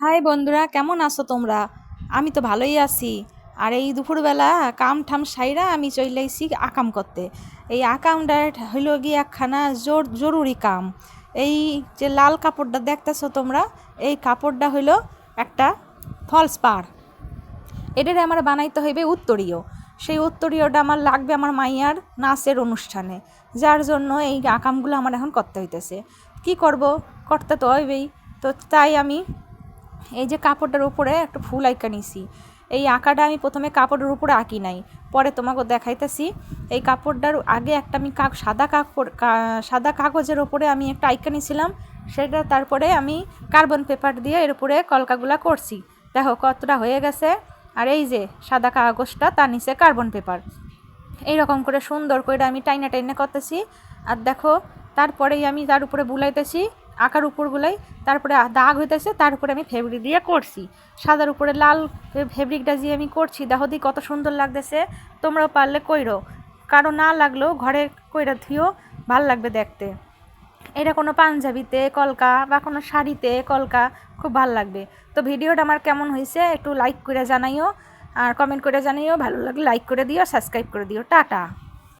High বন্ধুরা, কেমন আছো তোমরা? আমি তো ভালোই আছি। আর এই দুপুরবেলা কাম ঠাম সাইরা আমি চলে আইছি আকাম করতে। এই আকামটা হইল গিয়ে একখানা জোর, জরুরি কাম। এই যে লাল কাপড়টা দেখতেছো তোমরা, এই কাপড়টা হইল একটা ফলস পার এটারে আমার বানাইতে হইবে উত্তরীয়। সেই উত্তরীয়টা আমার লাগবে আমার মাইয়ার নাচের অনুষ্ঠানে। যার জন্য এই আকামগুলো আমার এখন করতে হইতেছে। কি করব? করতে তো হইবেই। তো তাই আমি এই যে কাপড়টার উপরে একটা ফুল আঁকা নিছি। এই আঁকাটা আমি প্রথমে কাপড়ের উপরে আঁকি নাই। পরে তোমাকে দেখাইতেছি, এই কাপড়টার আগে একটা আমি কাক সাদা কাপড় সাদা কাগজের ওপরে আমি একটা আঁকা নিয়েছিলাম সেটা তারপরে আমি কার্বন পেপার দিয়ে এর উপরে কলকাগুলা করছি। দেখো কতটা হয়ে গেছে। আর এই যে সাদা কাগজটা, তার নিচে কার্বন পেপার। এইরকম করে সুন্দর করে আমি টাইনা টাইনা করতেছি। আর দেখো, তারপরেই আমি তার উপরে বুলাইতেছি। আঁকার উপর বুলাই তারপরে দাগ হইতেছে তার উপরে আমি ফেব্রিক দিয়ে করছি। সাদার উপরে লাল ফেব্রিকটা দিয়ে আমি করছি, দেখো কত সুন্দর লাগতেছে, তোমরাও পারলে কইরো। কারও না লাগলেও ঘরে কইরা থিও, ভালো লাগবে দেখতে। এটা কোনো পাঞ্জাবিতে, কলকা, বা কোনো শাড়িতে, কলকা, খুব ভালো লাগবে। তো ভিডিওটা আমার কেমন হয়েছে একটু লাইক করে জানাইও, আর কমেন্ট করে জানাইও, ভালো লাগলে লাইক করে দিও সাবস্ক্রাইব করে দিও। টাটা!